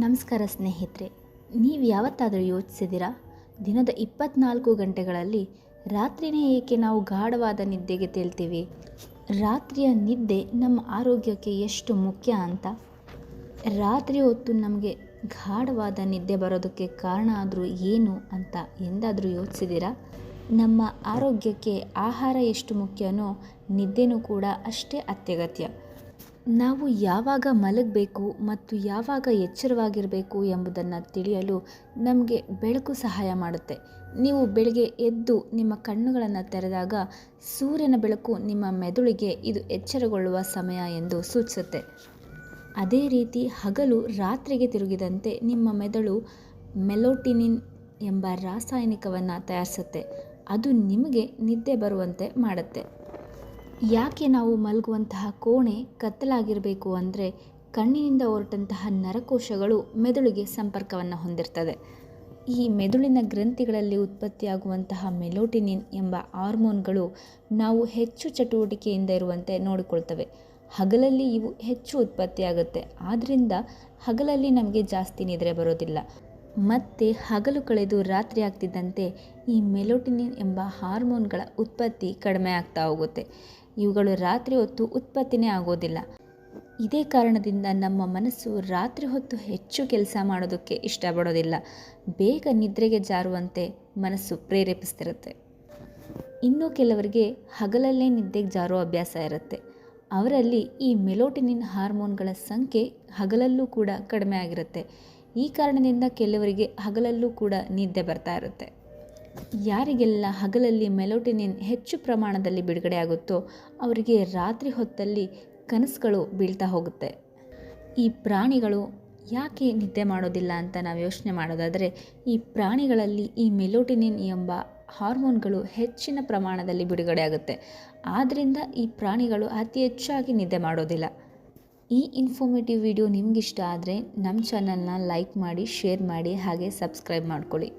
ನಮಸ್ಕಾರ ಸ್ನೇಹಿತರೆ, ನೀವು ಯಾವತ್ತಾದರೂ ಯೋಚಿಸಿದ್ದೀರಾ? ದಿನದ ಇಪ್ಪತ್ನಾಲ್ಕು ಗಂಟೆಗಳಲ್ಲಿ ರಾತ್ರಿನೇ ಏಕೆ ನಾವು ಗಾಢವಾದ ನಿದ್ದೆಗೆ ತೇಲ್ತೀವಿ? ರಾತ್ರಿಯ ನಿದ್ದೆ ನಮ್ಮ ಆರೋಗ್ಯಕ್ಕೆ ಎಷ್ಟು ಮುಖ್ಯ ಅಂತ? ರಾತ್ರಿ ಹೊತ್ತು ನಮಗೆ ಗಾಢವಾದ ನಿದ್ದೆ ಬರೋದಕ್ಕೆ ಕಾರಣ ಆದರೂ ಏನು ಅಂತ ಎಂದಾದರೂ ಯೋಚಿಸಿದ್ದೀರಾ? ನಮ್ಮ ಆರೋಗ್ಯಕ್ಕೆ ಆಹಾರ ಎಷ್ಟು ಮುಖ್ಯನೋ ನಿದ್ದೆನೂ ಕೂಡ ಅಷ್ಟೇ ಅತ್ಯಗತ್ಯ. ನಾವು ಯಾವಾಗ ಮಲಗಬೇಕು ಮತ್ತು ಯಾವಾಗ ಎಚ್ಚರವಾಗಿರಬೇಕು ಎಂಬುದನ್ನು ತಿಳಿಯಲು ನಮಗೆ ಬೆಳಕು ಸಹಾಯ ಮಾಡುತ್ತೆ. ನೀವು ಬೆಳಗ್ಗೆ ಎದ್ದು ನಿಮ್ಮ ಕಣ್ಣುಗಳನ್ನು ತೆರೆದಾಗ ಸೂರ್ಯನ ಬೆಳಕು ನಿಮ್ಮ ಮೆದುಳಿಗೆ ಇದು ಎಚ್ಚರಗೊಳ್ಳುವ ಸಮಯ ಎಂದು ಸೂಚಿಸುತ್ತೆ. ಅದೇ ರೀತಿ ಹಗಲು ರಾತ್ರಿಗೆ ತಿರುಗಿದಂತೆ ನಿಮ್ಮ ಮೆದುಳು ಮೆಲೋಟಿನಿನ್ ಎಂಬ ರಾಸಾಯನಿಕವನ್ನು ತಯಾರಿಸುತ್ತೆ. ಅದು ನಿಮಗೆ ನಿದ್ದೆ ಬರುವಂತೆ ಮಾಡುತ್ತೆ. ಯಾಕೆ ನಾವು ಮಲಗುವಂತಹ ಕೋಣೆ ಕತ್ತಲಾಗಿರಬೇಕು ಅಂದರೆ ಕಣ್ಣಿನಿಂದ ಹೊರಟಂತಹ ನರಕೋಶಗಳು ಮೆದುಳಿಗೆ ಸಂಪರ್ಕವನ್ನು ಹೊಂದಿರ್ತದೆ. ಈ ಮೆದುಳಿನ ಗ್ರಂಥಿಗಳಲ್ಲಿ ಉತ್ಪತ್ತಿಯಾಗುವಂತಹ ಮೆಲೋಟಿನಿನ್ ಎಂಬ ಹಾರ್ಮೋನ್ಗಳು ನಾವು ಹೆಚ್ಚು ಚಟುವಟಿಕೆಯಿಂದ ಇರುವಂತೆ ನೋಡಿಕೊಳ್ತವೆ. ಹಗಲಲ್ಲಿ ಇವು ಹೆಚ್ಚು ಉತ್ಪತ್ತಿಯಾಗುತ್ತೆ. ಆದ್ದರಿಂದ ಹಗಲಲ್ಲಿ ನಮಗೆ ಜಾಸ್ತಿ ನಿದ್ರೆ ಬರೋದಿಲ್ಲ. ಮತ್ತೆ ಹಗಲು ಕಳೆದು ರಾತ್ರಿ ಆಗ್ತಿದ್ದಂತೆ ಈ ಮೆಲೋಟಿನಿನ್ ಎಂಬ ಹಾರ್ಮೋನ್ಗಳ ಉತ್ಪತ್ತಿ ಕಡಿಮೆ ಆಗ್ತಾ ಹೋಗುತ್ತೆ. ಇವುಗಳು ರಾತ್ರಿ ಹೊತ್ತು ಉತ್ಪತ್ತಿನೇ ಆಗೋದಿಲ್ಲ. ಇದೇ ಕಾರಣದಿಂದ ನಮ್ಮ ಮನಸ್ಸು ರಾತ್ರಿ ಹೊತ್ತು ಹೆಚ್ಚು ಕೆಲಸ ಮಾಡೋದಕ್ಕೆ ಇಷ್ಟಪಡೋದಿಲ್ಲ. ಬೇಗ ನಿದ್ರೆಗೆ ಜಾರುವಂತೆ ಮನಸ್ಸು ಪ್ರೇರೇಪಿಸ್ತಿರುತ್ತೆ. ಇನ್ನು ಕೆಲವರಿಗೆ ಹಗಲಲ್ಲೇ ನಿದ್ದೆಗೆ ಜಾರೋ ಅಭ್ಯಾಸ ಇರುತ್ತೆ. ಅವರಲ್ಲಿ ಈ ಮೆಲೋಟಿನಿನ್ ಹಾರ್ಮೋನ್ಗಳ ಸಂಖ್ಯೆ ಹಗಲಲ್ಲೂ ಕೂಡ ಕಡಿಮೆ ಆಗಿರುತ್ತೆ. ಈ ಕಾರಣದಿಂದ ಕೆಲವರಿಗೆ ಹಗಲಲ್ಲೂ ಕೂಡ ನಿದ್ದೆ ಬರ್ತಾ ಇರುತ್ತೆ. ಯಾರಿಗೆಲ್ಲ ಹಗಲಲ್ಲಿ ಮೆಲೋಟಿನಿನ್ ಹೆಚ್ಚು ಪ್ರಮಾಣದಲ್ಲಿ ಬಿಡುಗಡೆ ಆಗುತ್ತೋ ಅವರಿಗೆ ರಾತ್ರಿ ಹೊತ್ತಲ್ಲಿ ಕನಸುಗಳು ಬೀಳ್ತಾ ಹೋಗುತ್ತೆ. ಈ ಪ್ರಾಣಿಗಳು ಯಾಕೆ ನಿದ್ದೆ ಮಾಡೋದಿಲ್ಲ ಅಂತ ನಾವು ಯೋಚನೆ ಮಾಡೋದಾದರೆ, ಈ ಪ್ರಾಣಿಗಳಲ್ಲಿ ಈ ಮೆಲೋಟಿನಿನ್ ಎಂಬ ಹಾರ್ಮೋನ್ಗಳು ಹೆಚ್ಚಿನ ಪ್ರಮಾಣದಲ್ಲಿ ಬಿಡುಗಡೆ ಆಗುತ್ತೆ ಆದ್ದರಿಂದ ಈ ಪ್ರಾಣಿಗಳು ಅತಿ ಹೆಚ್ಚಾಗಿ ನಿದ್ದೆ ಮಾಡೋದಿಲ್ಲ. ಈ ಇನ್ಫಾರ್ಮೇಟಿವ್ ವಿಡಿಯೋ ನಿಮಗಿಷ್ಟ ಆದರೆ ನಮ್ಮ ಚಾನಲ್ನ ಲೈಕ್ ಮಾಡಿ ಶೇರ್ ಮಾಡಿ, ಹಾಗೆ ಸಬ್ಸ್ಕ್ರೈಬ್ ಮಾಡ್ಕೊಳ್ಳಿ.